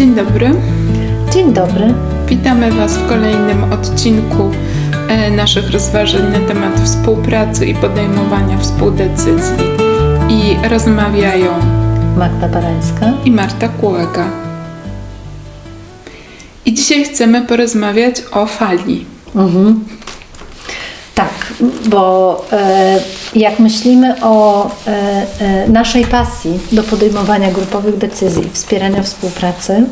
Dzień dobry. Dzień dobry. Witamy Was w kolejnym odcinku e, naszych rozważań na temat współpracy i podejmowania współdecyzji. I rozmawiają Magda Barańska. i Marta Kółeka. I dzisiaj chcemy porozmawiać o fali. Tak, bo e, jak myślimy o e, e, naszej pasji do podejmowania grupowych decyzji, wspierania współpracy,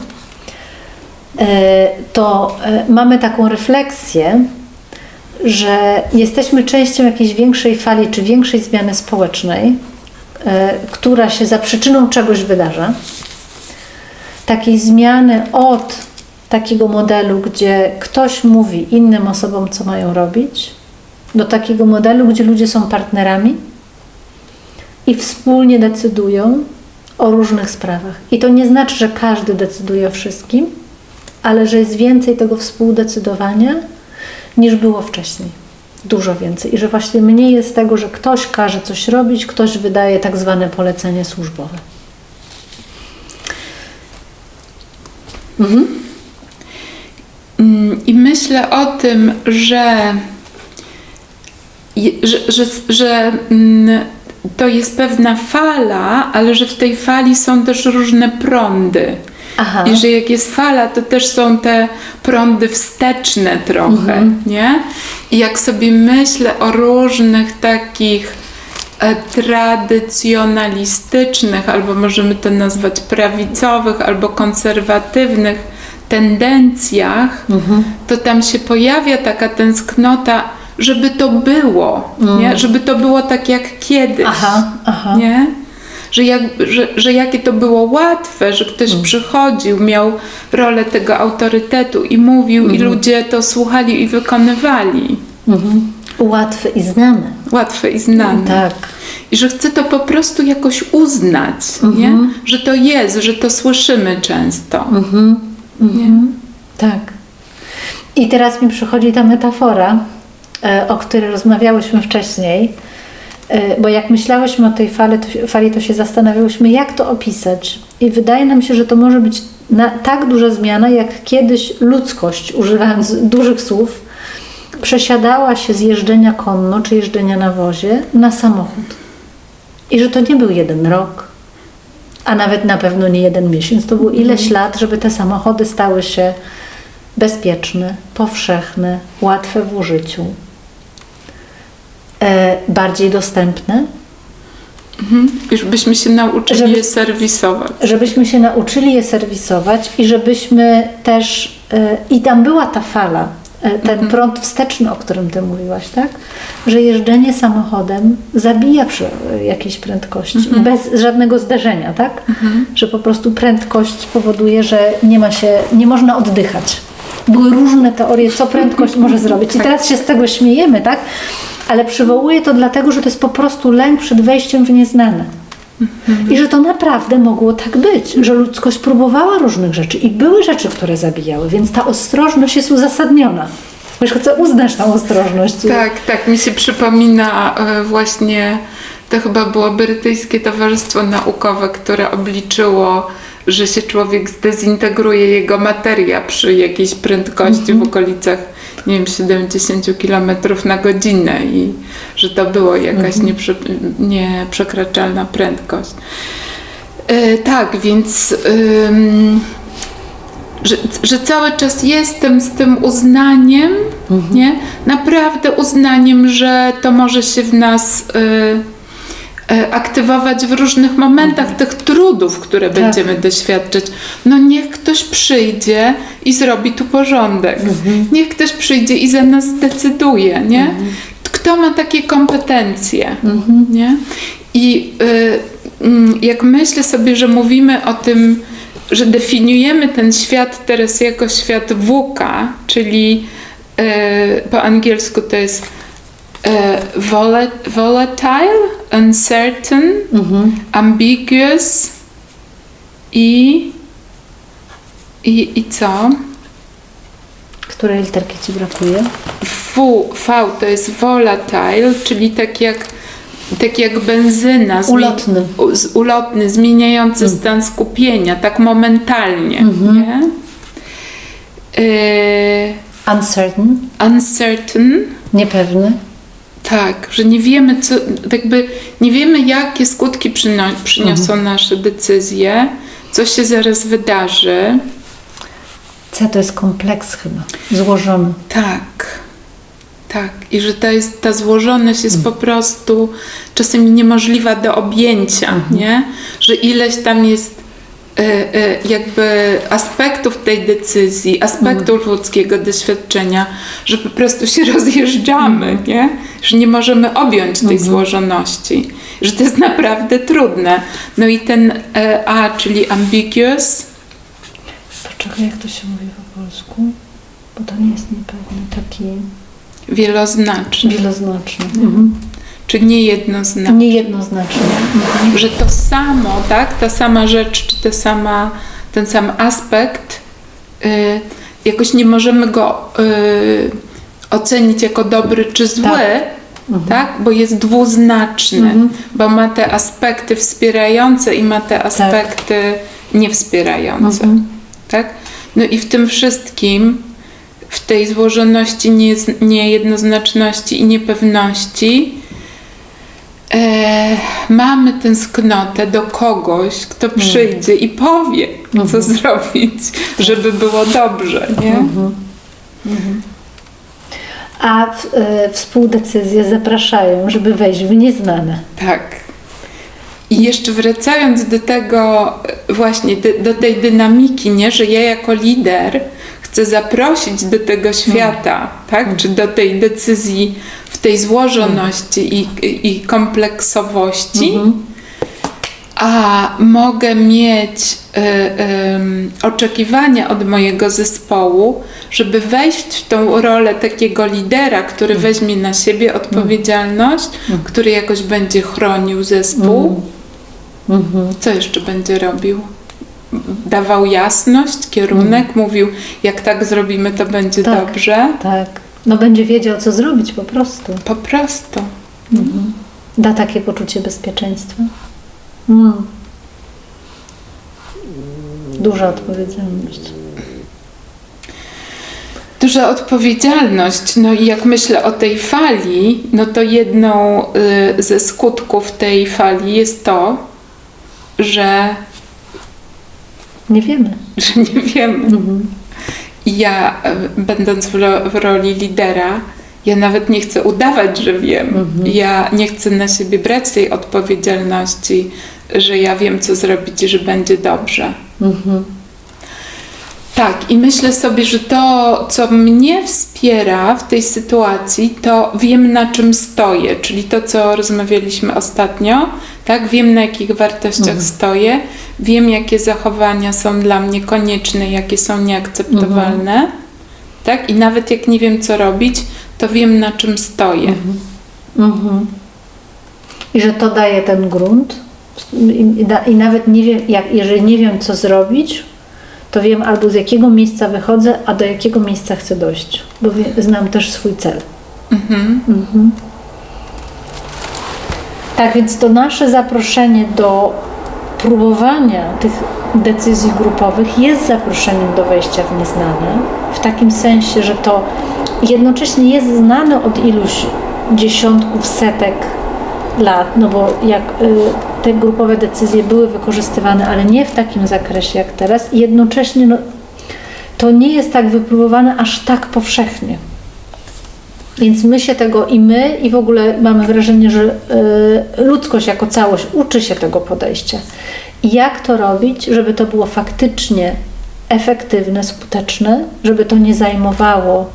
e, to mamy taką refleksję, że jesteśmy częścią jakiejś większej fali czy większej zmiany społecznej, która się za przyczyną czegoś wydarza. takiej zmiany od takiego modelu, gdzie ktoś mówi innym osobom, co mają robić, do takiego modelu, gdzie ludzie są partnerami i wspólnie decydują o różnych sprawach. I to nie znaczy, że każdy decyduje o wszystkim, ale że jest więcej tego współdecydowania niż było wcześniej. Dużo więcej. I że właśnie mniej jest tego, że ktoś każe coś robić, ktoś wydaje tak zwane polecenie służbowe. Mm, I myślę o tym, że, że, że, że mm, to jest pewna fala, ale że w tej fali są też różne prądy. Aha. I że jak jest fala, to też są te prądy wsteczne trochę, nie? I jak sobie myślę o różnych takich e, tradycjonalistycznych, albo możemy to nazwać prawicowych, albo konserwatywnych tendencjach, to tam się pojawia taka tęsknota, żeby to było, nie? Żeby to było tak jak kiedyś. Aha, aha. Nie? Że, jak, że, że jakie to było łatwe, że ktoś przychodził, miał rolę tego autorytetu i mówił, i ludzie to słuchali i wykonywali. Mhm. Łatwe i znane. Łatwe i znane. Tak. I że chce to po prostu jakoś uznać, nie? że to jest, że to słyszymy często. Nie? Tak. I teraz mi przychodzi ta metafora, o której rozmawiałyśmy wcześniej, e, bo jak myślałyśmy o tej fali to, się- fali, to się zastanawiałyśmy, jak to opisać. I wydaje nam się, że to może być na, tak duża zmiana, jak kiedyś ludzkość, używając dużych słów, przesiadała się z jeżdżenia konno czy jeżdżenia na wozie na samochód. I że to nie był jeden rok, a nawet na pewno nie jeden miesiąc. To było ileś lat, żeby te samochody stały się bezpieczne, powszechne, łatwe w użyciu, e, bardziej dostępne, I żebyśmy się nauczyli Żeby- je serwisować. żebyśmy się nauczyli je serwisować i żebyśmy też, e, i tam była ta fala, e, ten prąd wsteczny, o którym Ty mówiłaś, tak? Że jeżdżenie samochodem zabija przy jakiejś prędkości, bez żadnego zderzenia, tak? Że po prostu prędkość powoduje, że nie ma się, nie można oddychać. Były różne teorie, co prędkość może zrobić. I teraz się z tego śmiejemy, tak? Ale przywołuję to dlatego, że to jest po prostu lęk przed wejściem w nieznane. I że to naprawdę mogło tak być, że ludzkość próbowała różnych rzeczy i były rzeczy, które zabijały, więc ta ostrożność jest uzasadniona. Wiesz, chcę uznać tą ostrożność. Tak, tak, mi się przypomina e, właśnie, to chyba było brytyjskie towarzystwo naukowe, które obliczyło, że się człowiek zdezintegruje jego materia przy jakiejś prędkości w okolicach, nie wiem, 70 km na godzinę i że to było jakaś nieprze, nieprzekraczalna prędkość. E, tak, więc... że, że cały czas jestem z tym uznaniem, nie? Naprawdę uznaniem, że to może się w nas y, aktywować w różnych momentach tych trudów, które będziemy doświadczać. No niech ktoś przyjdzie i zrobi tu porządek. Niech ktoś przyjdzie i za nas zdecyduje, nie? Kto ma takie kompetencje, nie? I y, mm, jak myślę sobie, że mówimy o tym, że definiujemy ten świat teraz jako świat WUKA, czyli e, po angielsku to jest e, vola- volatile, uncertain, ambiguous i, i, i co? Której literki Ci brakuje? W, V to jest volatile, czyli tak jak tak jak benzyna. Ulotny. u- z- ulotny, zmieniający stan skupienia, tak momentalnie. Nie? E, Uncertain, uncertain, niepewny. Tak, że nie wiemy, co, jakby nie wiemy, jakie skutki przyno- przyniosą nasze decyzje, co się zaraz wydarzy. C to jest kompleks chyba, złożony. Tak, tak. I że ta, jest, ta złożoność jest po prostu czasem niemożliwa do objęcia, nie? Że ileś tam jest jakby aspektów tej decyzji, aspektów ludzkiego doświadczenia, że po prostu się rozjeżdżamy, nie? Że nie możemy objąć tej złożoności. Że to jest naprawdę trudne. No i ten e, A, czyli ambiguous, Poczekaj, jak to się mówi po polsku? Bo to nie jest niepewny, taki wieloznaczny, wieloznaczny. Mhm. Czy niejednoznaczny. Niejednoznaczny. Mhm. że to samo, tak, ta sama rzecz, czy ta sama, ten sam aspekt, y, jakoś nie możemy go y, ocenić jako dobry czy zły, tak, bo jest dwuznaczny, Mhm. bo ma te aspekty wspierające i ma te aspekty niewspierające, Mhm. tak. No i w tym wszystkim, w tej złożoności, nie- niejednoznaczności i niepewności, e, mamy tęsknotę do kogoś, kto przyjdzie i powie, co zrobić, żeby było dobrze, nie? A w, y, współdecyzje zapraszają, żeby wejść w nieznane. Tak. I jeszcze wracając do tego, e, właśnie do, do tej dynamiki, nie, że ja jako lider chcę zaprosić do tego świata, tak, czy do tej decyzji w tej złożoności i, i, i kompleksowości, a mogę mieć y, ym, oczekiwania od mojego zespołu, żeby wejść w tą rolę takiego lidera, który weźmie na siebie odpowiedzialność, który jakoś będzie chronił zespół. Co jeszcze będzie robił? Dawał jasność, kierunek, mówił, jak tak zrobimy, to będzie Tak. dobrze. Tak. No będzie wiedział, co zrobić po prostu. Po prostu. Da takie poczucie bezpieczeństwa. Mm. Duża odpowiedzialność. Duża odpowiedzialność. No i jak myślę o tej fali, no to jedną y, ze skutków tej fali jest to, że, Nie wiemy. że nie wiemy. I ja, y, będąc w, ro, w roli lidera, ja nawet nie chcę udawać, że wiem. Ja nie chcę na siebie brać tej odpowiedzialności, że ja wiem, co zrobić i że będzie dobrze. Tak, i myślę sobie, że to, co mnie wspiera w tej sytuacji, to wiem, na czym stoję, czyli to, co rozmawialiśmy ostatnio, tak? Wiem, na jakich wartościach stoję, wiem, jakie zachowania są dla mnie konieczne, jakie są nieakceptowalne, tak? I nawet jak nie wiem, co robić, to wiem, na czym stoję. Mhm. I że to daje ten grunt. I, da- I nawet nie wiem, jak, jeżeli nie wiem, co zrobić, to wiem albo z jakiego miejsca wychodzę, a do jakiego miejsca chcę dojść. Bo znam też swój cel. Mhm. Mhm. Tak więc to nasze zaproszenie do próbowania tych decyzji grupowych jest zaproszeniem do wejścia w nieznane. W takim sensie, że to jednocześnie jest znane od iluś dziesiątków, setek lat, no bo jak y, te grupowe decyzje były wykorzystywane, ale nie w takim zakresie jak teraz, jednocześnie no, to nie jest tak wypróbowane aż tak powszechnie. Więc my się tego i my, i w ogóle mamy wrażenie, że y, ludzkość jako całość uczy się tego podejścia. Jak to robić, żeby to było faktycznie efektywne, skuteczne, żeby to nie zajmowało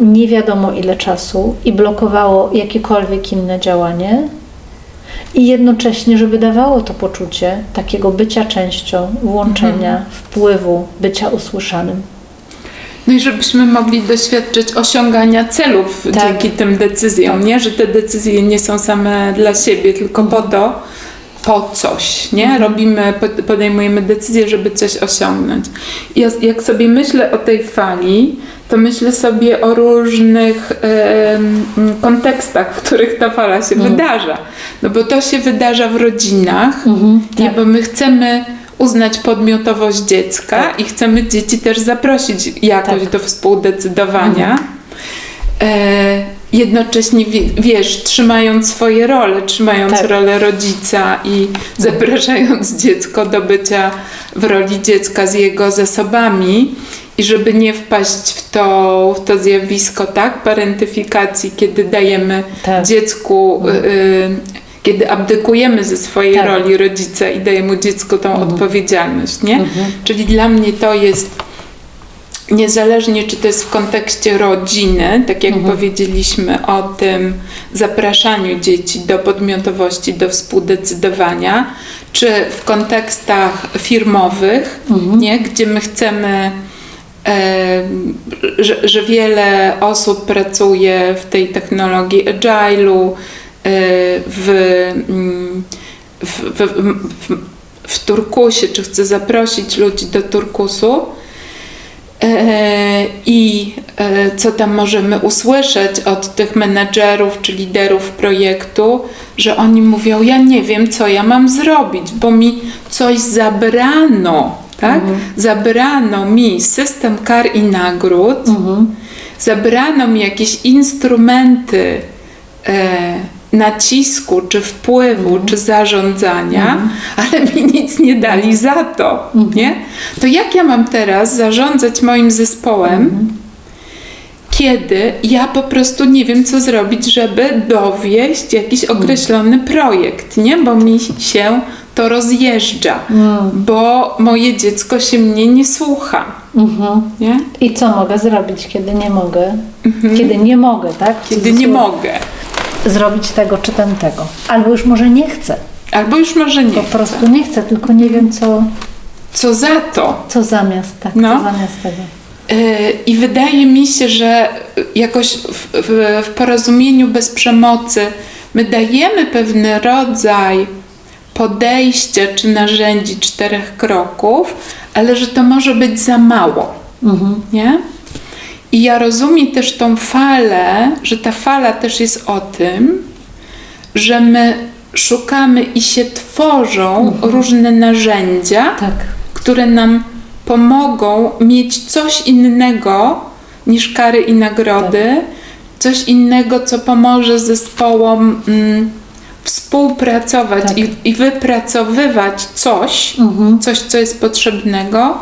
nie wiadomo ile czasu i blokowało jakiekolwiek inne działanie, i jednocześnie, żeby dawało to poczucie takiego bycia częścią, włączenia, wpływu, bycia usłyszanym. No i żebyśmy mogli doświadczyć osiągania celów Tak. dzięki tym decyzjom, nie? Że te decyzje nie są same dla siebie, tylko po to, po coś, nie? Robimy, pod- podejmujemy decyzję, żeby coś osiągnąć. I ja, jak sobie myślę o tej fali, to myślę sobie o różnych kontekstach, w których ta fala się wydarza. No bo to się wydarza w rodzinach, nie? tak. bo my chcemy uznać podmiotowość dziecka i chcemy dzieci też zaprosić jakoś Tak. do współdecydowania. E, jednocześnie, wie- wiesz, trzymając swoje role, trzymając Tak. rolę rodzica i zapraszając dziecko do bycia w roli dziecka z jego zasobami i żeby nie wpaść w to, w to zjawisko, tak, parentyfikacji, kiedy dajemy Tak. dziecku, y, y, kiedy abdykujemy ze swojej Tak. roli rodzica i dajemy dziecku tą odpowiedzialność, nie? Czyli dla mnie to jest niezależnie czy to jest w kontekście rodziny, tak jak powiedzieliśmy o tym zapraszaniu dzieci do podmiotowości, do współdecydowania, czy w kontekstach firmowych, nie, gdzie my chcemy, e, że, że wiele osób pracuje w tej technologii agile'u, w, mm, w, w, w, w Turkusie, czy chce zaprosić ludzi do Turkusu, E, I e, co tam możemy usłyszeć od tych menedżerów czy liderów projektu, że oni mówią: Ja nie wiem, co ja mam zrobić, bo mi coś zabrano, tak? Zabrano mi system kar i nagród, zabrano mi jakieś instrumenty e, nacisku, czy wpływu, czy zarządzania, ale mi nic nie dali za to, nie? To jak ja mam teraz zarządzać moim zespołem, kiedy ja po prostu nie wiem, co zrobić, żeby dowieść jakiś określony projekt, nie? Bo mi się to rozjeżdża, bo moje dziecko się mnie nie słucha, Mhm. nie? I co mogę zrobić, kiedy nie mogę? Kiedy nie mogę, tak? Kiedy nie mogę. Zrobić tego czy tamtego. Albo już może nie chcę. Albo już może nie. Po prostu nie chcę, tylko nie wiem, co, Co za to? co zamiast, tak, No. co zamiast tego. Yy, I wydaje mi się, że jakoś w, w, w porozumieniu bez przemocy my dajemy pewien rodzaj podejścia czy narzędzi czterech kroków, ale że to może być za mało. Nie? I ja rozumiem też tą falę, że ta fala też jest o tym, że my szukamy i się tworzą różne narzędzia, Tak. które nam pomogą mieć coś innego niż kary i nagrody, coś innego, co pomoże zespołom mm, współpracować Tak. i, i wypracowywać coś, coś, co jest potrzebnego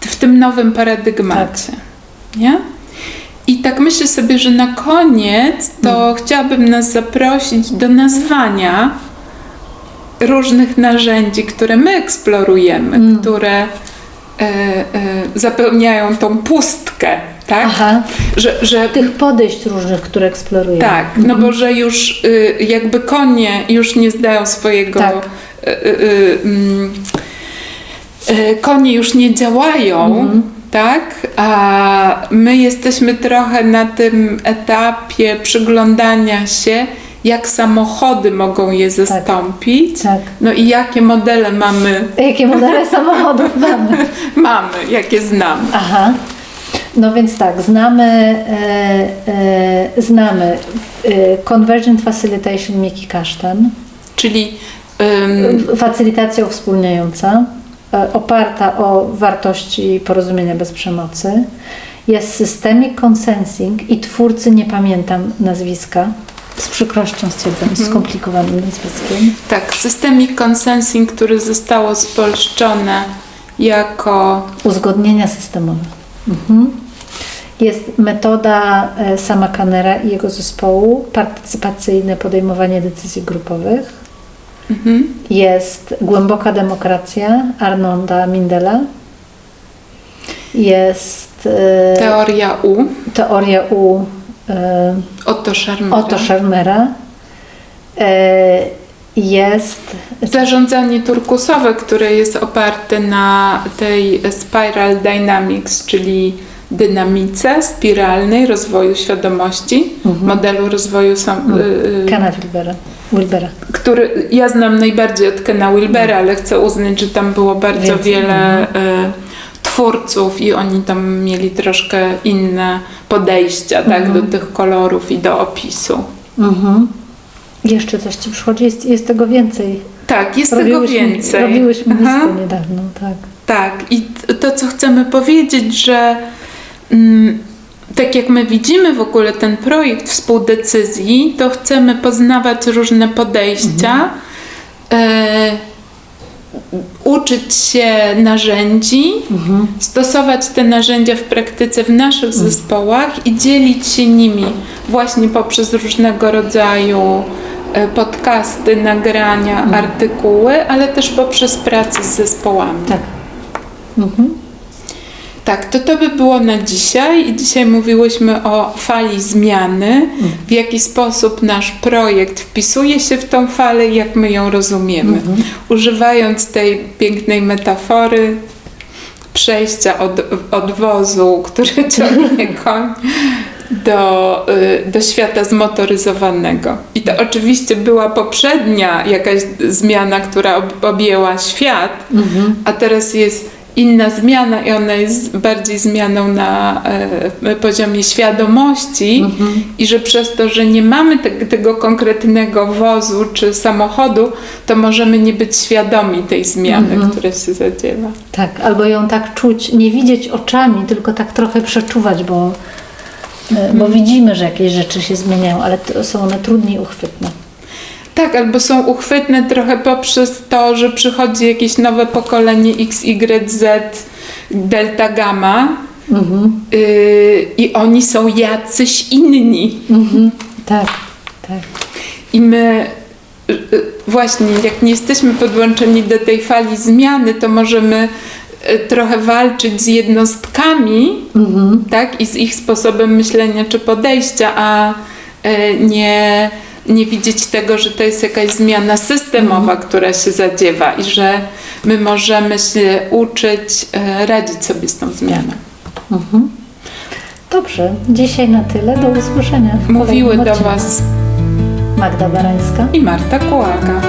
w tym nowym paradygmacie. Nie? I tak myślę sobie, że na koniec to chciałabym nas zaprosić do nazwania różnych narzędzi, które my eksplorujemy, które e, e, zapełniają tą pustkę, tak? Aha. Że, że Tych podejść różnych, które eksplorujemy. tak, no bo że już y, jakby konie już nie zdają swojego. Tak. Y, y, y, mm, y, konie już nie działają, tak? A my jesteśmy trochę na tym etapie przyglądania się, jak samochody mogą je zastąpić. Tak. No i jakie modele mamy, Jakie modele samochodów mamy? mamy, jakie znamy. Aha. No więc tak, znamy, e, e, znamy e, Convergent Facilitation Mieki Kasztan, Czyli ym, facylitacja uwspólniająca, oparta o wartości porozumienia bez przemocy. Jest Systemic Consensing i twórcy, nie pamiętam nazwiska, z przykrością stwierdzam, jest skomplikowanym nazwiskiem. tak, systemik consensing, który zostało spolszczone jako Uzgodnienia systemowe. Mhm. Jest metoda e, sama Kanera i jego zespołu, partycypacyjne podejmowanie decyzji grupowych. Mhm, Jest głęboka demokracja Arnolda Mindela. Jest e, teoria U, teoria U e, Otto Scharmera. Otto Scharmera. E, jest Zarządzanie turkusowe, które jest oparte na tej Spiral Dynamics, czyli dynamice spiralnej rozwoju świadomości, modelu rozwoju sam, y, y, Kana. Wilbera. który ja znam najbardziej od Kena Wilbera, ale chcę uznać, że tam było bardzo Więcej, wiele e, twórców i oni tam mieli troszkę inne podejścia tak, do tych kolorów i do opisu. Mhm. Jeszcze coś Ci przychodzi? Jest, jest tego więcej. Tak, jest tego Robiłyśmy- więcej. Robiłyśmy Aha. listę niedawno, tak. Tak, i to, co chcemy powiedzieć, że mm, tak jak my widzimy w ogóle ten projekt współdecyzji, to chcemy poznawać różne podejścia, e, uczyć się narzędzi, stosować te narzędzia w praktyce w naszych zespołach i dzielić się nimi właśnie poprzez różnego rodzaju e, podcasty, nagrania, artykuły, ale też poprzez pracę z zespołami. Tak. Mhm. Tak, to to by było na dzisiaj. I dzisiaj mówiłyśmy o fali zmiany, w jaki sposób nasz projekt wpisuje się w tą falę i jak my ją rozumiemy. Używając tej pięknej metafory przejścia od, od wozu, który ciągnie koń, do, y, do świata zmotoryzowanego. I to oczywiście była poprzednia jakaś zmiana, która ob- objęła świat, a teraz jest inna zmiana i ona jest bardziej zmianą na e, poziomie świadomości i że przez to, że nie mamy te, tego konkretnego wozu czy samochodu, to możemy nie być świadomi tej zmiany, która się zadziewa. Tak, albo ją tak czuć, nie widzieć oczami, tylko tak trochę przeczuwać, bo, e, bo widzimy, że jakieś rzeczy się zmieniają, ale są one trudniej uchwytne. Tak, albo są uchwytne trochę poprzez to, że przychodzi jakieś nowe pokolenie X, Y, Z, delta, gamma Mhm. yy, i oni są jacyś inni. Mhm. Tak, tak. I my y, y, właśnie, jak nie jesteśmy podłączeni do tej fali zmiany, to możemy y, trochę walczyć z jednostkami, Mhm. tak, i z ich sposobem myślenia czy podejścia, a y, nie, nie widzieć tego, że to jest jakaś zmiana systemowa, która się zadziewa i że my możemy się uczyć y, radzić sobie z tą zmianą. Mhm. Dobrze, dzisiaj na tyle. Do usłyszenia. Mówiły do. Was Magda Barańska. i Marta Kułaka.